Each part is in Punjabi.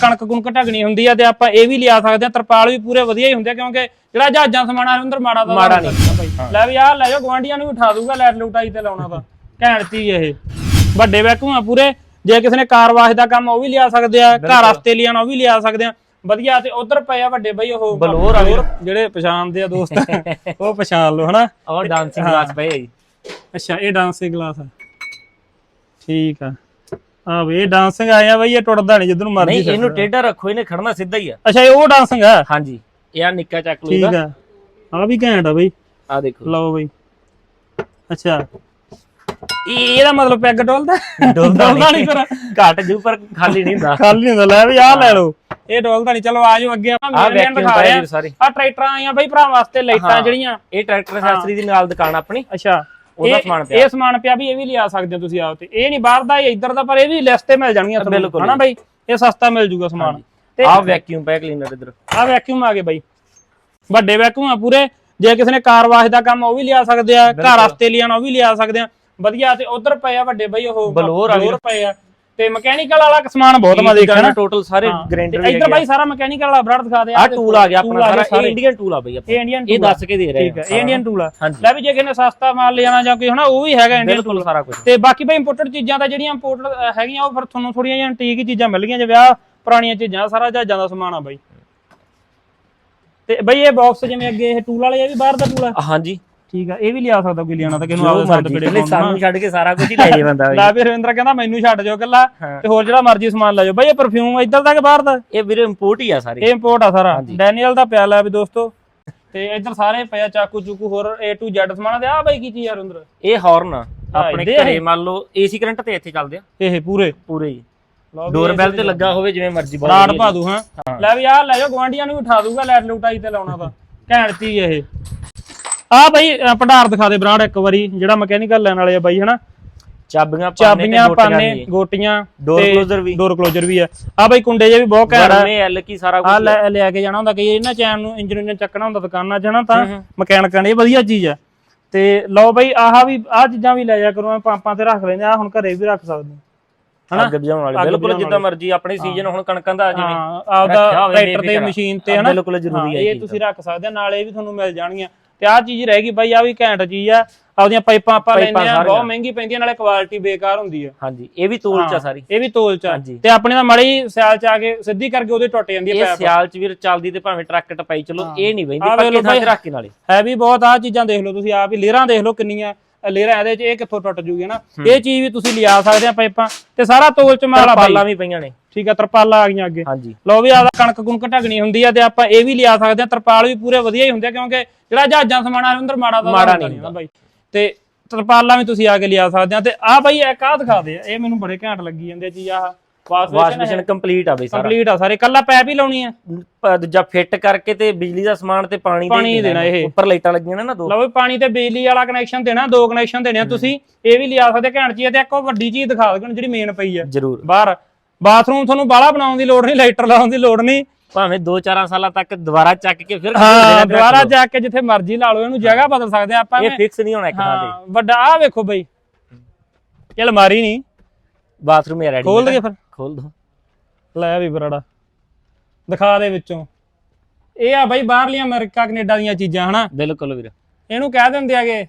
ਕਣਕ ਕੁਣਕ ਢਗਣੀ ਹੁੰਦੀ ਆ ਤੇ ਆਪਾਂ ਇਹ ਵੀ ਲਿਆ ਸਕਦੇ ਆ। ਤਰਪਾਲ ਵੀ ਪੂਰੇ ਵਧੀਆ ਹੀ ਹੁੰਦੇ ਆ ਕਿਉਂਕਿ ਜਿਹੜਾ ਜਹਾਜ਼ਾਂ ਸਮਾਣਾ ਹਰਿੰਦਰ ਮਾੜਾ ਦਾ ਮਾੜਾ ਨਹੀਂ। ਲੈ ਵੀ ਆਹ ਲੈ ਜਾਓ ਗਵਾਂਡੀਆਂ ਨੂੰ ਉਠਾ ਦੂਗਾ ਲੈਟ ਲੂਟਾਈ ਤੇ ਲਾਉਣਾ ਤਾਂ। ਘੈਂਟ ਚੀਜ਼ ਇਹ। ਵੱਡੇ ਵੈਕੂਮ ਆ ਪੂਰੇ। ਜੇ ਕਿਸੇ ਨੇ ਕਾਰ ਵਾਸ਼ ਦਾ ਕੰਮ ਉਹ ਵੀ ਲਿਆ ਸਕਦੇ ਆ। ਘਰ ਵਾਸਤੇ ਲਿਆਣ ਉਹ ਵੀ ਲਿਆ ਸਕਦੇ ਆ। ਵਧੀਆ ਤੇ ਉਧਰ ਪਏ ਆ ਵੱਡੇ ਬਈ ਉਹ ਬਲੌਰ ਆ। ਜਿਹੜੇ ਪਛਾਣਦੇ ਆ ਦੋਸਤ ਉਹ ਪਛਾਣ ਲਓ ਹਨਾ? ਔਰ ਡਾਂਸਿੰਗ ਕਲਾਸ ਪਏ ਆ ਜੀ। ਅੱਛਾ ਇਹ ਡਾਂਸਿੰਗ ਕਲਾਸ ਆ। ਠੀਕ ਆ। ਆ ਵੀ ਇਹ ਡਾਂਸਿੰਗ ਆਇਆ ਬਈ ਇਹ ਟੁੱਟਦਾ ਨਹੀਂ ਜਿੱਧਰ ਨੂੰ ਮਰਜ਼ੀ ਨਹੀਂ ਇਹਨੂੰ। ਟੇਢਾ ਰੱਖੋ ਇਹਨੇ ਖੜਨਾ ਸਿੱਧਾ ਹੀ ਆ। ਅੱਛਾ ਇਹ ਉਹ ਡਾਂਸਿੰਗ ਆ? ਹਾਂਜੀ ਇਹ ਆ ਨਿੱਕਾ ਚੱਕ ਲਓ ਠੀਕ ਆ। ਆ ਵੀ ਘੈਂਟ ਆ ਬਈ। ਆ ਦੇਖੋ। ਲਓ ਬਈ। ਅੱਛਾ। ਇਹ ਇਹਦਾ ਮਤਲਬ ਪੈਗ ਡੋਲਦਾ? ਡੋਲਦਾ ਨਹੀਂ ਫਿਰ। ਘੱਟ ਜੂ ਪਰ ਖਾਲੀ ਨਹੀਂ ਹੁੰਦਾ। ਖਾਲੀ ਨਹੀਂ ਹੁੰਦਾ। ਲੈ ਵੀ ਆਹ ਲੈ ਲਓ। ਇਹ ਡੋਲਦਾ ਨਹੀਂ ਚਲੋ ਆ ਜਾਓ ਅੱਗੇ। ਆਪਾਂ ਆ ਮੇਨ ਦਿਖਾ ਰਹੇ ਸਾਰੇ। ਆ ਟਰੈਕਟਰਾਂ ਆਈਆਂ ਬਈ ਭਰਾ ਵਾਸਤੇ ਲਾਈਟਾਂ ਹਾਂ। ਜਿਹੜੀਆਂ। ਇਹ ਟਰੈਕਟਰ ਐਕਸੈਸਰੀ ਦੀ ਨਾਲ ਦੁਕਾਨ ਆਪਣੀ। ਅੱਛਾ। ਉਹਦਾ ਇਹ- ਸਮਾਨ ਪਿਆ। ਇਹ ਸਮਾਨ ਪਿਆ ਵੀ ਇਹ ਵੀ ਲਿਆ ਸਕਦੇ ਹੋ ਤੁਸੀਂ ਆਪ ਤੇ ਇਹ ਨਹੀਂ ਬਾਹਰ ਦਾ ਇਹ ਇੱਧਰ ਦਾ ਪਰ ਇਹ ਵੀ ਲਿਸਟ ਤੇ ਮਿਲ ਜਾਣਗੀਆਂ ਤੁਹਾਨੂੰ। ਹਨਾ ਬਈ? ਇਹ ਸਸਤਾ ਮਿਲ ਜੂਗਾ ਸਮਾਨ। ਤੇ ਆ ਵੈਕਿਊਮ ਪੈ ਕਲੀਨਰ ਇਧਰ। ਆ ਵੈਕਿਊਮ ਆ ਗਏ ਬਈ। ਵੱਡੇ ਵੈਕਿਊਮ ਆ ਪੂਰੇ। ਜੇ ਕਿਸੇ ਨੇ ਕਾਰ ਵਾਸ਼ ਦਾ ਕੰਮ ਉਹ ਵੀ ਲਿਆ ਸਕਦੇ ਆ। ਘਰ ਵਾਸਤੇ ਲਿਆਣ ਉਹ ਵੀ ਲਿਆ ਸਕਦੇ ਆ। ਵਧੀਆ ਤੇ ਉਧਰ ਪਏ ਆ ਵੱਡੇ ਬਈ ਉਹ ਬਲੌਰ ਪਏ ਆ। ਤੇ ਮਕੈਨੀਕਲ ਵਾਲਾ ਸਮਾਨ ਬਹੁਤ ਮੈਂ ਦੇਖਿਆ ਨਾ? ਟੋਟਲ ਸਾਰੇ ਗ੍ਰਾਈਂਡਰ ਵੀ ਇੱਧਰ ਬਾਈ ਸਾਰਾ ਮਕੈਨੀਕਲ ਵਾਲਾ ਬਰਾੜ ਦਿਖਾ ਦੇ ਆ ਟੂਲ ਆ ਗਿਆ ਆਪਣਾ ਸਾਰਾ ਇਹ ਇੰਡੀਅਨ ਟੂਲ ਆ ਬਈ ਇਹ ਇੰਡੀਅਨ ਇਹ ਦੱਸ ਕੇ ਦੇ ਰਹੇ ਠੀਕ ਹੈ ਇਹ ਇੰਡੀਅਨ ਟੂਲ ਆ। ਲੈ ਵੀ ਜੇ ਕਿਸੇ ਨੇ ਸਸਤਾ ਮਾਲ ਲਿਆਣਾ ਜਾਂ ਕੋਈ ਹਨਾ ਉਹ ਵੀ ਹੈਗਾ ਇੰਡੀਅਨ ਬਿਲਕੁਲ ਸਾਰਾ ਕੁਝ ਤੇ ਬਾਕੀ ਭਾਈ ਇੰਪੋਰਟਡ ਚੀਜ਼ਾਂ ਤਾਂ ਜਿਹੜੀਆਂ ਇੰਪੋਰਟਡ ਹੈਗੀਆਂ ਉਹ ਫਿਰ ਤੁਹਾਨੂੰ ਥੋੜੀਆਂ ਜਿਹੀਆਂ ਹੀ ਚੀਜ਼ਾਂ ਮਿਲਣਗੀਆਂ ਜਿਵੇਂ ਆਹ ਪੁਰਾਣੀਆਂ ਚੀਜ਼ਾਂ ਸਾਰਾ ਜਹਾਜ਼ਾਂ ਦਾ ਸਮਾਨ ਆ ਬਾਈ। ਤੇ ਬਈ ਇਹ ਬਾਕਸ ਜਿਵੇਂ ਅੱਗੇ ਇਹ ਟੂਲ ਵਾਲੇ ਇਹ ਵੀ ਬਾਹਰ ਦਾ ਟੂਲ ਆ? ਹਾਂਜੀ। ਠੀਕ ਆ ਇਹ ਵੀ ਲਿਆ ਸਕਦਾ ਕੋਈ ਲਿਆਣਾ ਤਾਂ ਕਿਹਨੂੰ ਸਰਦ ਮਰਜ਼ੀ ਪੀੜੇ ਪਹਿਲੇ ਸਾਨੂੰ ਛੱਡ ਕੇ ਸਾਰਾ ਕੁਝ ਹੀ ਲੈ ਜੇ ਬੰਦਾ ਲੈ ਵੀ ਰਵਿੰਦਰ ਕਹਿੰਦਾ ਮੈਨੂੰ ਛੱਡ ਜਾਓ ਕੱਲਾ। ਤੇ ਹੋਰ ਜਿਹੜਾ ਮਰਜ਼ੀ ਸਮਾਨ ਲੈ ਜਾਓ। ਬਈ ਇਹ ਪਰਫਿਊਮ ਇੱਧਰ ਦਾ ਕਿ ਬਾਹਰ ਦਾ? ਇਹ ਵੀਰੇ ਇੰਪੋਰਟ ਹੀ ਆ ਸਾਰੇ। ਇਹ ਇੰਪੋਰਟ ਆ ਸਾਰਾ। ਡੈਨੀਅਲ ਦਾ ਪਿਆ ਲੈ ਵੀ ਦੋਸਤੋ। ਤੇ ਇੱਧਰ ਸਾਰੇ ਪਿਆ ਚਾਕੂ ਚੂਕੂ ਹੋਰ A to Z ਸਮਾਨ ਦੇ। ਆ ਬਾਈ ਕੀ ਚੀਜ਼ ਯਾਰ ਰਵਿੰਦਰ? ਇਹ ਹਾਰਨ ਆ। ਆਪਣੇ ਘਰੇ ਮੰਨ ਲਓ ਏਸੀ ਕਰੰਟ ਤੇ ਇੱਥੇ ਚੱਲਦੇ ਆ। ਇਹ ਪੂਰੇ? ਪੂਰੇ ਹੀ। ਲਓ ਵੀ ਡੋਰ ਬੈਲ ਤੇ ਲੱਗਾ ਹੋਵੇ ਜਿਵੇਂ ਮਰਜ਼ੀ ਬਹੁਤ ਰਾੜ ਪਾ ਦੂ ਹਾਂ। ਲੈ ਵੀ ਆਹ ਲੈ ਜਾਓ ਗਵਾਂਡੀਆਂ ਨੂੰ ਉਠਾ ਦੂਗਾ ਲੈਟ ਲੂਟਾਈ ਤੇ ਲਾਉਣਾ ਤਾਂ ਘੈਂਟ ਚੀਜ਼ ਇਹ। ਆ ਬਈ ਅ, ਭੰਡਾਰ ਦਿਖਾ ਦੇ ਬਰਾੜ ਇੱਕ ਵਾਰੀ ਜਿਹੜਾ ਮਕੈਨੀਕਲ ਲੈਣ ਵਾਲੇ ਆ ਬਾਈ ਹਨਾ? ਚਾਬੀਆਂ ਪਾਣੇ ਚਾਬੀਆਂ ਪਾਨੇ ਗੋਟੀਆਂ ਡੋਰ ਕਲੋਜ਼ਰ ਵੀ। ਡੋਰ ਕਲੋਜ਼ਰ ਵੀ ਆ। ਆ ਬਾਈ ਕੁੰਡੇ ਜੇ ਵੀ ਬਹੁਤ ਘੈਂਟ ਆ ਗਰਮੇ ਐਲ ਕੀ ਸਾਰਾ ਆ ਕੁਝ ਲੈ ਲੈ ਕੇ ਜਾਣਾ ਹੁੰਦਾ ਕਈ ਇਹਨਾਂ ਚੈਨ ਨੂੰ ਇੰਜਨ ਇੰਜਨ ਚੱਕਣਾ ਹੁੰਦਾ ਦੁਕਾਨਾਂ 'ਚ ਹਨਾ? ਤਾਂ ਮਕੈਨਿਕਾਂ ਨੇ ਇਹ ਵਧੀਆ ਚੀਜ਼ ਆ। ਤੇ ਲਓ ਬਈ ਆਹ ਵੀ ਆਹ ਚੀਜ਼ਾਂ ਵੀ ਲੈ ਜਾ ਕਰੋ ਮੈਂ ਪੰਪਾਂ ਤੇ ਰੱਖ ਲੈਂਦੇ ਆ ਹੁਣ ਘਰੇ ਵੀ ਰੱਖ ਸਕਦੇ ਹਾਂ। ਅੱਗ ਬੁਝਾਉਣ ਵਾਲੀ ਬਿਲਕੁਲ ਜਿੱਦਾਂ ਮਰਜ਼ੀ ਆਪਣੇ ਸੀਜ਼ਨ ਹੁਣ ਕਣਕਾਂ ਦਾ ਜਿਵੇਂ। ਹਾਂ ਆਪਦਾ ਰੱਖਿਆ ਹੋਵੇ ਟਰੈਕਟਰ ਤੇ ਬੇਫਿਕਰ। ਮਸ਼ੀਨ ਤੇ ਹਨਾ? ਬਿਲਕੁਲ ਜ਼ਰੂਰੀ ਹੈ ਹਾਂ, ਇਹ ਇਹ ਚੀਜ਼ ਤੁਸੀਂ ਰੱਖ ਸਕਦੇ ਆ ਨਾਲ ਇਹ ਵੀ ਤੁਹਾਨੂੰ ਮਿਲ ਜਾਣਗੀਆਂ। ਤੇ ਆਹ ਚੀਜ਼ ਰਹਿ ਗਈ ਬਾਈ ਆ ਵੀ ਘੈਂਟ ਚੀਜ਼ ਆ। ਆਪਦੀਆਂ ਪਾਈਪਾਂ ਆਪਾਂ ਪਾਈਪਾਂ ਲੈਂਦੇ ਆ ਸਾਰੀਆਂ। ਬਹੁਤ ਮਹਿੰਗੀ ਪੈਂਦੀਆਂ ਨਾਲੇ ਕੁਆਲਿਟੀ ਬੇਕਾਰ ਹੁੰਦੀ ਆ। ਹਾਂਜੀ ਇਹ ਵੀ ਤੋਲ ਚ ਆ ਸਾਰੀ। ਇਹ ਵੀ ਤੋਲ ਚ ਆ। ਹਾਂਜੀ। ਤੇ ਆਪਣੇ ਦਾ ਮੜੀ ਸਿਆਲ ਚ ਆ ਕੇ ਸਿੱਧੀ ਕਰਕੇ ਉਹਦੇ ਟੁੱਟ ਜਾਂਦੀ ਇਹ ਹੈ ਪੈਪ। ਸਿਆਲ ਚ ਵੀਰ ਚੱਲਦੀ ਤੇ ਭਾਵੇਂ ਟਰੱਕ ਟਪਾਈ ਚਲੋ ਇਹ ਨਹੀਂ ਆਹ ਵੇਖ ਪੱਕੇ ਥਾਂ ਤੇ ਭਾਈ। ਰੱਖ ਕੇ ਨਾਲੇ। ਹੈ ਵੀ ਬਹੁਤ ਆ ਚੀਜ਼ਾਂ ਦੇਖ ਲਓ ਤੁਸੀਂ ਆਪ ਹੀ ਲੇਅਰਾਂ ਦੇਖ ਲਓ ਕਿੰਨੀਆਂ ਲੇਅਰਾਂ ਇਹਦੇ ਚ ਇਹ ਕਿੱਥੋਂ ਟੁੱਟ ਜੂਗੀ ਨਾ ਇਹ ਚੀਜ਼ ਵੀ ਤੁਸੀਂ ਲਿਆ ਸਕਦੇ ਆ ਪਾਈਪਾਂ ਤੇ ਸਾਰਾ ਤੋਲ ਚ ਮਾਲ ਆ ਪਾਲਾਂ ਵੀ ਪਈਆਂ ਨੇ। ਠੀਕ ਆ ਤਰਪਾਲਾਂ ਆ ਗਈਆਂ ਅੱਗੇ। ਹਾਂਜੀ। ਲਓ ਵੀ ਆਦਾ ਕਣਕ ਕੁਣਕ ਢਗਣੀ ਹੁੰਦੀ ਆ ਤੇ ਆਪਾਂ ਇਹ ਵੀ ਲਿਆ ਸਕਦੇ ਆ ਤਰਪਾਲ ਵੀ ਪੂਰੇ ਵਧੀਆ ਹੀ ਹੁੰਦੇ ਆ ਕਿਉਂਕਿ ਜਿਹੜਾ ਜਹਾਜ਼ਾਂ ਸਮਾਣਾ ਅੰਦਰ ਮਾੜਾ ਦਾ ਮਾੜਾ ਨਹੀਂ ਹੁੰਦਾ। ਬਾਈ। ਤੇ ਤਰਪਾਲਾਂ ਵੀ ਤੁਸੀਂ ਆ ਕੇ ਲਿਆ ਸਕਦੇ ਆ ਤੇ ਆ ਬਾਈ ਇੱਕ ਆਹ ਦਿਖਾ ਦੇ ਇਹ ਮੈਨੂੰ ਬੜੇ ਘੈਂਟ ਲੱਗੀ ਜਾਂਦੇ ਆ ਚੀਜ਼ ਆਹ ਵਾਸ਼ ਬੇਸ਼ਨ ਕੰਪਲੀਟ ਆ ਬਈ ਸਾਰਾ। ਕੰਪਲੀਟ ਆ ਸਾਰੇ। ਕੱਲਾ ਪੈਪ ਹੀ ਲਾਉਣੀ ਆ। ਦੂਜਾ ਫਿੱਟ ਕਰਕੇ ਤੇ ਬਿਜਲੀ ਦਾ ਸਮਾਨ ਤੇ ਪਾਣੀ ਪਾਣੀ ਦੇ ਦੇਣਾ। ਇਹ। ਉੱਪਰ ਲਾਈਟਾਂ ਲੱਗੀਆਂ ਨੇ ਨਾ ਦੋ। ਲਓ ਵੀ ਪਾਣੀ ਤੇ ਬਿਜਲੀ ਵਾਲਾ ਕਨੈਕਸ਼ਨ ਦੇਣਾ ਦੋ ਕਨੈਕਸ਼ਨ ਦੇਣੇ ਆ। ਤੁਸੀਂ ਇਹ ਵੀ ਲਿਆ ਸਕਦੇ ਘੈਂਟ ਚੀਜ਼ ਆ। ਤੇ ਇੱਕ ਉਹ ਵੱਡੀ ਚੀਜ਼ ਦਿਖਾ ਦੇਣ ਜਿਹੜੀ ਮੇਨ ਪਈ ਆ। ਜ਼ਰੂਰ। ਬਾਹਰ। ਬਾਥਰੂਮ ਤੁਹਾਨੂੰ ਬਾਹਲਾ ਬਣਾਉਣ ਦੀ ਲੋੜ ਨਹੀਂ ਲਾਈਟਰ ਲਾਉਣ ਦੀ ਲੋੜ ਨਹੀਂ। ਭਾਵੇਂ 2-4 ਸਾਲਾਂ ਤੱਕ ਦੁਬਾਰਾ ਚੱਕ ਕੇ ਫਿਰ ਹਾਂ ਦੁਬਾਰਾ ਜਾ ਕੇ ਜਿੱਥੇ ਮਰਜ਼ੀ ਲਾ ਲਓ ਇਹਨੂੰ ਜਗ੍ਹਾ ਬਦਲ ਸਕਦੇ ਆ ਆਪਾਂ ਇਹ ਫਿਕਸ ਨਹੀਂ ਹੋਣਾ ਇੱਕ ਥਾਂ ਤੇ। ਹਾਂ ਵੱਡਾ ਆ ਵੇਖੋ ਬਈ। ਇਹ ਅਲਮਾਰੀ ਨਹੀਂ ਬਾਥਰੂਮ ਹੈ ਰੈਡੀ ਖੋਲ ਦਈਏ ਫਿਰ। ਖੋਲ ਦੋ। ਲੈ ਵੀ ਬਰਾੜਾ। ਦਿਖਾ ਦੇ ਵਿੱਚੋਂ। ਇਹ ਆ ਬਈ ਬਾਹਰਲੀਆਂ ਅਮਰੀਕਾ ਕੈਨੇਡਾ ਦੀਆਂ ਚੀਜ਼ਾਂ ਹਨਾ? ਬਿਲਕੁਲ ਵੀਰ। ਇਹਨੂੰ ਕਹਿ ਦਿੰਦੇ ਆਗੇ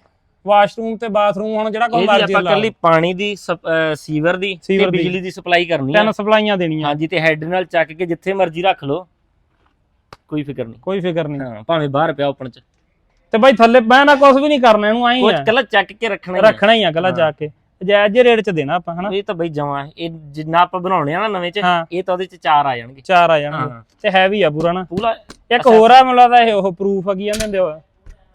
ਵਾਸ਼ਰੂਮ ਤੇ ਬਾਥਰੂਮ ਹੁਣ ਜਿਹੜਾ ਕੋਈ ਮਰਜ਼ੀ ਆਪਾਂ ਲਾ ਕੱਲੀ ਪਾਣੀ ਦੀ ਸੀਵਰ ਦੀ ਤੇ। ਬਿਜਲੀ ਦੀ ਸਪਲਾਈ ਕਰਨੀ ਹੈ ਤਿੰਨ ਸਪਲਾਈਆਂ ਦੇਣੀਆਂ। ਹਾਂਜੀ ਤੇ ਹੈਡ ਨਾਲ ਚੱਕ ਕੇ ਜਿੱਥੇ ਮਰਜ਼ੀ ਰੱਖ ਲਓ। ਕੋਈ ਫਿਕਰ ਨਹੀਂ। ਕੋਈ ਫਿਕਰ ਨਹੀਂ। ਹਾਂ ਭਾਵੇਂ ਬਾਹਰ ਪਿਆ ਓਪਨ ਚ। ਤੇ ਬਈ ਥੱਲੇ ਬਹਿਣਾ ਕੁਝ ਵੀ ਨਹੀਂ ਕਰਨਾ ਇਹਨੂੰ ਆਈ ਆ। ਕੱਲਾ ਚੱਕ ਕੇ ਰੱਖਣਾ ਹੀ ਹੈ। ਰੱਖਣਾ ਹੀ ਆ ਗਲਾ ਜਾ ਕੇ। ਜਾਇਜ਼ ਜਿਹੇ ਰੇਟ ਚ ਦੇਣਾ ਆਪਾਂ ਹਨਾ? ਇਹ ਤਾਂ ਬਈ ਜਮਾ ਇਹ ਜਿੰਨਾ ਆਪਾਂ ਬਣਾਉਣੇ ਆ ਨਾ ਨਵੇਂ ਚ ਹਾਂ। ਇਹ ਤਾਂ ਉਹਦੇ ਚ ਚਾਰ ਆ ਜਾਣਗੇ। ਚਾਰ ਆ ਜਾਣਗੇ। ਹਾਂ। ਤੇ ਹੈਵੀ ਆ ਪੂਰਾ ਨਾ। ਪੂਰਾ ਇੱਕ ਹੋਰ ਆ ਮੈਨੂੰ ਲੱਗਦਾ ਇਹ ਉਹ ਪ੍ਰੂਫ ਆ ਕੀ ਕਹਿੰਦੇ ਹੁੰਦੇ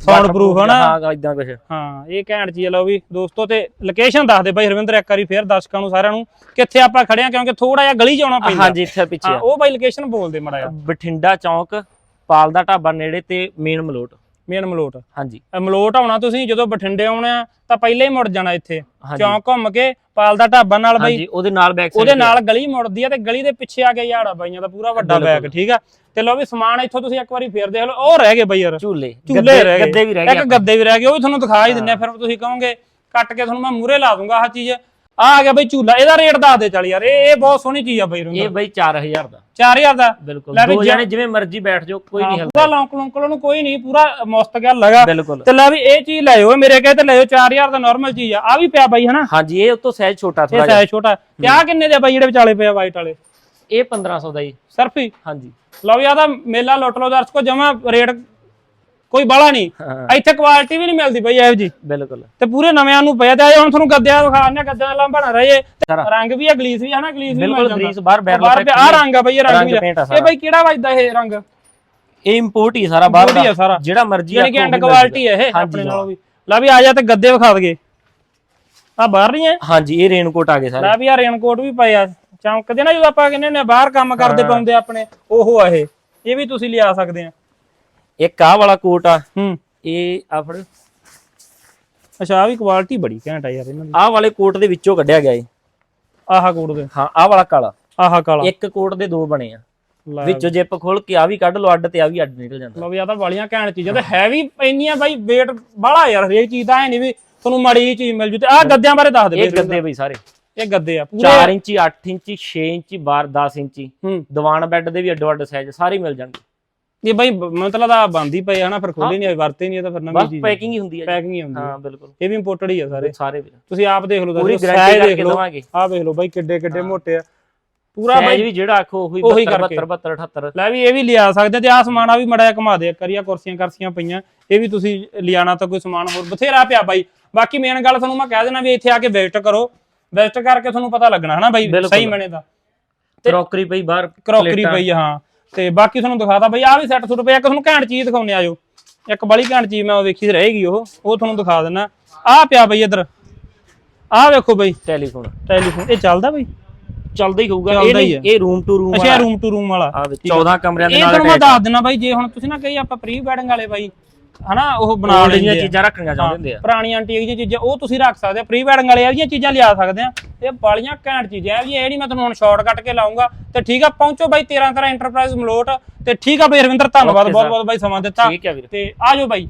ਸਾਊਂਡ ਪ੍ਰੂਫ ਹਨਾ? ਹਾਂ ਇਦਾਂ ਕੁਝ ਹਾਂ ਇਹ ਘੈਂਟ ਚੀਜ਼ ਲਓ ਵੀ ਦੋਸਤੋ ਤੇ ਲੋਕੇਸ਼ਨ ਦੱਸ ਦੇ ਬਾਈ ਰਵਿੰਦਰ ਇੱਕ ਵਾਰੀ ਫੇਰ ਦਰਸ਼ਕਾਂ ਨੂੰ ਸਾਰਿਆਂ ਨੂੰ ਕਿੱਥੇ ਆਪਾਂ ਖੜੇ ਆ ਕਿਉਂਕਿ ਥੋੜਾ ਜਿਹਾ ਗਲੀ ਚ ਆਉਣਾ ਪੈਂਦਾ। ਹਾਂਜੀ ਇੱਥੇ ਪਿੱਛੇ ਹਾਂ। ਉਹ ਬਾਈ ਲੋਕੇਸ਼ਨ ਬੋਲਦੇ ਮੜਾ ਜਾ ਬਠਿੰਡਾ ਚੌਂਕ ਪਾਲ ਦਾ ਢਾਬਾ ਨੇੜੇ ਤੇ ਮੇਨ ਮਲੋਟ। ਮੇਨ ਮਲੋਟ। ਹਾਂਜੀ। ਇਹ ਮਲੋਟ ਆਉਣਾ ਤੁਸੀਂ ਜਦੋਂ ਬਠਿੰਡੇ ਆਉਣਾ ਹੈ, ਤਾਂ ਪਹਿਲਾਂ ਹੀ ਮੁੜ ਜਾਣਾ ਇੱਥੇ। ਚੌਂਕ ਘੁੰਮ ਕੇ ਪਾਲ ਦਾ ਢਾਬਾ ਨਾਲ ਬਾਈ। ਹਾਂਜੀ ਉਹਦੇ ਨਾਲ ਬੈਕ ਉਹਦੇ ਨਾਲ ਗਲੀ ਮੁੜਦੀ ਆ ਤੇ ਗਲੀ ਦੇ ਪਿੱਛੇ ਆ ਕੇ ਯਾੜਾ ਬਾਈਆਂ ਦਾ ਪੂਰਾ ਵੱਡਾ ਬੈਗ ਠੀਕ ਆ? ਤੇ ਲਓ ਵੀ ਸਮਾਨ ਇੱਥੋਂ ਤੁਸੀਂ ਇੱਕ ਵਾਰੀ ਫੇਰ ਦੇਖ ਲਓ ਉਹ ਰਹਿ ਗਏ ਬਾਈ ਯਾਰ। ਝੂਲੇ ਝੂਲੇ ਰਹਿ ਗਏ। ਗੱਦੇ ਵੀ ਰਹਿ ਗਏ ਇੱਕ ਗੱਦੇ ਵੀ ਰਹਿ ਗਏ ਉਹ ਵੀ ਤੁਹਾਨੂੰ ਦਿਖਾ ਹੀ ਦਿੰਨੇ ਫਿਰ ਤੁਸੀਂ ਕਹੋਗੇ ਕੱਟ ਕੇ ਤੁਹਾਨੂੰ ਮੈਂ ਮੂਰੇ ਲਾ ਦੂੰਗਾ ਆਹ ਚੀਜ਼। ਆ ਆ ਗਿਆ ਬਈ ਝੂਲਾ ਇਹਦਾ ਰੇਟ ਦੱਸ ਦੇ ਚੱਲ ਯਾਰ ਇਹ ਇਹ ਬਹੁਤ ਸੋਹਣੀ ਚੀਜ਼ ਆ ਬਈ ਇਹ ਰੁੰਦਰ ਬਈ 4000 ਦਾ। 4000 ਦਾ? ਬਿਲਕੁਲ ਦੋ ਜਣੇ ਜਿਵੇਂ ਮਰਜ਼ੀ ਬੈਠ ਜਾਓ ਕੋਈ ਨਹੀਂ ਹਿਲਦਾ। ਪੂਰਾ ਲੌਂਕ ਲੌਂਕ ਨੂੰ ਕੋਈ ਨਹੀਂ ਪੂਰਾ ਮਸਤ ਗੱਲ ਲਗਾ ਬਿਲਕੁਲ। ਤੇ ਲੈ ਵੀ ਇਹ ਚੀਜ਼ ਲੈ ਜਾਓ ਮੇਰੇ ਕਹੇ ਤੇ ਲੈ ਜਾਓ 4000 ਦਾ ਨਾਰਮਲ ਚੀਜ਼ ਆ। ਆ ਵੀ ਪਿਆ ਬਾਈ ਹਨਾ? ਹਾਂਜੀ ਇਹ ਉਤੋਂ ਸਾਈਜ਼ ਛੋਟਾ ਇਹ ਥੋੜਾ ਜਿਹਾ। ਸਾਈਜ਼ ਛੋਟਾ। ਤੇ ਆ ਕਿੰਨੇ ਦੇ ਬਾਈ ਜਿਹੜੇ ਵਿਚਾਲੇ ਪਏ ਆ ਵਾਈਟ ਵਾਲੇ? ਇਹ 1500 ਦਾ ਜੀ। ਸਿਰਫ ਹੀ? ਹਾਂਜੀ। ਲਓ ਵੀ ਆ ਤਾਂ ਮੇਲਾ ਲੁੱਟ ਲਓ ਦਰਸ਼ਕੋ ਜਮਾ ਰੇਟ ਕੋਈ ਬਾਲਾ ਨਹੀਂ। ਇੱਥੇ ਕੁਆਲਿਟੀ ਵੀ ਨਹੀਂ ਮਿਲਦੀ ਬਈ ਇਹੋ ਜੀ ਬਿਲਕੁਲ। ਤੇ ਪੂਰੇ ਨਵਿਆਂ ਨੂੰ ਪਿਆ ਤੇ ਆ ਹੁਣ ਤੁਹਾਨੂੰ ਗੱਦਿਆਂ ਵਿਖਾਣੇ ਗੱਦਿਆਂ ਦਾ ਨਾ ਰਹੇ। ਰੰਗ ਵੀ ਆ ਗਲੀਸ ਵੀ ਹਨਾ ਗਲੀਸ ਵੀ ਬਿਲਕੁਲ ਗਰੀਸ ਬਾਹਰ ਬੈਰਲ ਆ। ਰੰਗ ਆ ਬਈ ਇਹ ਰੰਗ ਵੀ ਆ। ਆ। ਇਹ ਬਈ ਕਿਹੜਾ ਵੱਜਦਾ ਇਹ ਰੰਗ? ਇਹ ਇੰਪੋਰਟ ਹੀ ਸਾਰਾ ਬਾਹਰ ਆ। ਦਾ। ਜਿਹੜਾ ਮਰਜ਼ੀ ਆਖੋ ਐਂਡ ਕੁਆਲਿਟੀ ਹੈ ਇਹ ਆਪਣੇ। ਨਾਲੋਂ ਵੀ। ਲੈ ਵੀ ਆ ਜਾ ਤੇ ਗੱਦੇ ਵਿਖਾ ਦਗੇ ਆ ਬਾਹਰ ਨਹੀਂ ਹੈ? ਹਾਂਜੀ ਇਹ ਰੇਨਕੋਟ ਆ ਗਏ ਸਾਰੇ। ਲੈ ਵੀ ਆ ਰੇਨਕੋਟ ਵੀ ਪਏ ਆ। ਚਮਕਦੇ ਨਾ ਜਦੋਂ ਆਪਾਂ ਕਹਿੰਦੇ ਨੇ ਬਾਹਰ ਕੰਮ ਕਰਦੇ ਪਾਉਂਦੇ ਆਪਣੇ ਉਹ ਆ ਇਹ। ਇਹ ਵੀ ਤੁਸੀਂ ਲਿਆ ਸਕਦੇ ਆ। ਇੱਕ ਆਹ ਵਾਲਾ ਕੋਟ ਆ? ਹੂੰ। ਇਹ ਆ ਫੜ। ਅੱਛਾ ਆ ਵੀ ਕੁਆਲਿਟੀ ਬੜੀ ਘੈਂਟ ਆ ਯਾਰ ਇਹਨਾਂ ਦੀ। ਆਹ ਵਾਲੇ ਕੋਟ ਦੇ ਵਿੱਚੋਂ ਕੱਢਿਆ ਗਿਆ ਇਹ। ਆਹਾ ਕੋਟ ਦੇ। ਹਾਂ ਆਹ ਵਾਲਾ ਕਾਲਾ। ਆਹਾ ਕਾਲਾ। ਇੱਕ ਕੋਟ ਦੇ ਦੋ ਬਣੇ ਆ। ਲੈ ਵਿੱਚੋਂ ਜਿੱਪ ਖੋਲ ਕੇ ਆ ਵੀ ਕੱਢ ਲਓ ਅੱਡ ਤੇ ਆ ਵੀ ਅੱਡ ਨਿਕਲ ਜਾਂਦਾ। ਲਓ ਵੀ ਆ ਤਾਂ ਵਾਲੀਆਂ ਘੈਂਟ ਚੀਜ਼ਾਂ ਤੇ ਹੈ ਵੀ ਇੰਨੀਆਂ ਬਾਈ weight ਬਾਹਲਾ ਯਾਰ ਹਰੇਕ ਚੀਜ਼ ਦਾ ਐ ਨਹੀਂ ਵੀ ਤੁਹਾਨੂੰ ਮਾੜੀ ਚੀਜ਼ ਮਿਲ ਜੂ ਤੇ ਆਹ ਗੱਦਿਆਂ ਬਾਰੇ ਦੱਸ ਦੇ ਇਹ ਗੱਦੇ ਬਈ ਸਾਰੇ। ਇਹ ਗੱਦੇ ਆ ਪੂਰੇ 4 ਇੰਚੀ 8 ਇੰਚੀ 6 ਇੰਚੀ 12 10 ਇੰਚੀ ਦੀਵਾਨ ਬੈੱਡ ਦੇ ਵੀ ਅੱਡੋ ਅੱਡ ਸਾਈਜ਼ ਸਾਰੇ ਮਿਲ ਜਾਣਗੇ। ਇਹ ਬਾਈ ਮਤਲਬ ਆ ਬੰਦ ਹੀ ਪਏ ਹਨਾ ਫਿਰ ਖੋਲੀ ਨਹੀਂ ਆਈ ਵਰਤੇ ਨਹੀਂ ਇਹ ਤਾਂ ਫਿਰ ਨਵੀਂ ਬਸ ਚੀਜ਼ ਪੈਕਿੰਗ ਹੀ ਹੁੰਦੀ ਹੈ ਜੀ। ਪੈਕਿੰਗ ਹੀ ਹੁੰਦੀ ਹੈ ਹਾਂ ਬਿਲਕੁਲ। ਇਹ ਵੀ ਇੰਪੋਰਟਡ ਹੀ ਆ ਸਾਰੇ। ਸਾਰੇ ਤੁਸੀਂ ਆਪ ਦੇਖ ਲਓ ਪੂਰੀ ਦੱਸੋ, ਗਾਰੰਟੀ ਕਰਕੇ ਦਵਾਂਗੇ। ਆਹ ਵੇਖ ਲਓ ਬਾਈ ਕਿੱਡੇ ਕਿੱਡੇ ਮੋਟੇ ਆ। ਪੂਰਾ ਬਾਈ ਵੀ ਜਿਹੜਾ ਆਖੋ ਉਹੀ ਉਹੀ 72 ਕਰਕੇ। 72 78 ਲੈ ਵੀ ਇਹ ਵੀ ਲਿਆ ਸਕਦੇ ਤੇ ਆ ਸਮਾਨ ਆ ਵੀ ਮੜਾ ਘੁਮਾ ਦੇ ਕਰੀਆ ਕੁਰਸੀਆਂ ਕਰਸੀਆਂ ਪਈਆਂ। ਇਹ ਵੀ ਤੁਸੀਂ ਲਿਆਣਾ ਤਾਂ ਕੋਈ ਸਮਾਨ ਹੋਰ ਬਥੇਰਾ ਪਿਆ ਬਾਈ। ਬਾਕੀ ਮੇਨ ਗੱਲ ਤੁਹਾਨੂੰ ਮੈਂ ਕਹਿ ਦੇਣਾ ਵੀ ਇੱਥੇ ਆ ਕੇ ਵਿਜ਼ਿਟ ਕਰੋ। ਵਿਜ਼ਿਟ ਕਰਕੇ ਤੁਹਾਨੂੰ ਪਤਾ ਲੱਗਣਾ ਹਨਾ ਬਾਈ? ਬਿਲਕੁਲ। ਸਹੀ ਮਣੇ ਦਾ। ਕਰੋਕਰੀ ਪਈ ਬਾਹਰ ਕਰੋਕਰੀ। ਪਈ ਆ, ਹਾਂ। ਤੇ ਬਾਕੀ ਤੁਹਾਨੂੰ ਦਿਖਾਤਾ ਬਈ ਆ ਵੀ ਸੈੱਟ ਸੁੱਟ ਪਿਆ ਇੱਕ ਤੁਹਾਨੂੰ ਘੈਂਟ ਚੀਜ਼ ਦਿਖਾਉਣੇ ਆਜੋ ਇੱਕ ਬੜੀ ਘੈਂਟ ਚੀਜ਼ ਮੈਂ ਉਹ ਵੇਖੀ ਰਹੇਗੀ ਉਹ ਉਹ ਤੁਹਾਨੂੰ ਦਿਖਾ ਦਿੰਨਾ। ਆ ਪਿਆ ਬਈ ਇੱਧਰ। ਆ ਵੇਖੋ ਬਈ। ਟੈਲੀਫੋਨ। ਟੈਲੀਫੋਨ ਇਹ ਚੱਲਦਾ ਬਈ? ਚੱਲਦਾ ਹੀ ਹੋਊਗਾ। ਚੱਲਦਾ ਇਹ ਹੀ ਨਹੀਂ ਇਹ ਰੂਮ ਟੂ ਰੂਮ ਅੱਛਾ ਰੂਮ ਟੂ ਰੂਮ ਵਾਲਾ। ਆ। ਵਿੱਚ 14 ਕਮਰਿਆਂ ਦੇ ਇਹ ਨਾਲ ਤੁਹਾਨੂੰ ਮੈਂ attached ਦੱਸ ਦਿੰਨਾ ਬਾਈ ਜੇ ਹੁਣ ਤੁਸੀਂ ਨਾ ਕਹੀ ਆਪਾਂ ਪ੍ਰੀ ਵੈਡਿੰਗ ਵਾਲੇ ਬਾਈ ਹਨਾ ਉਹ ਬਣਾ Old ਲੈਂਦੇ ਦੀਆਂ ਆ। ਚੀਜ਼ਾਂ ਰੱਖਣੀਆਂ ਚਾਹੁੰਦੇ ਹੁੰਦੇ ਆ। ਪੁਰਾਣੀਆਂ ਐਂਟੀਕ ਦੀਆਂ ਚੀਜ਼ਾਂ ਉਹ ਤੁਸੀਂ ਰੱਖ ਸਕਦੇ ਆ। ਪ੍ਰੀ ਵੈਡਿੰਗ ਵਾਲੇ ਇਹ ਜਿਹੀਆਂ ਚੀਜ਼ਾਂ ਲਿਆ ਸਕਦੇ ਆ। ਇਹ ਬਾਲੀਆਂ ਘੈਂਟ ਚੀਜ਼ਾਂ ਇਹ ਵੀ ਇਹ ਨਹੀਂ ਮੈਂ ਤੁਹਾਨੂੰ ਹੁਣ ਸ਼ਾਰਟ ਕੱਟ ਕੇ ਲਾਉਂਗਾ। ਤੇ ਠੀਕ ਆ ਪਹੁੰਚੋ ਬਾਈ 13 13 ਐਂਟਰਪ੍ਰਾਈਜ਼ ਮਲੋਟ। ਤੇ ਠੀਕ ਆ ਬਾਈ ਰਵਿੰਦਰ ਧੰਨਵਾਦ ਬਹੁਤ. ਬਹੁਤ ਬਾਈ ਸਮਾਂ ਦਿੱਤਾ। ਤੇ ਆਜੋ ਬਾਈ।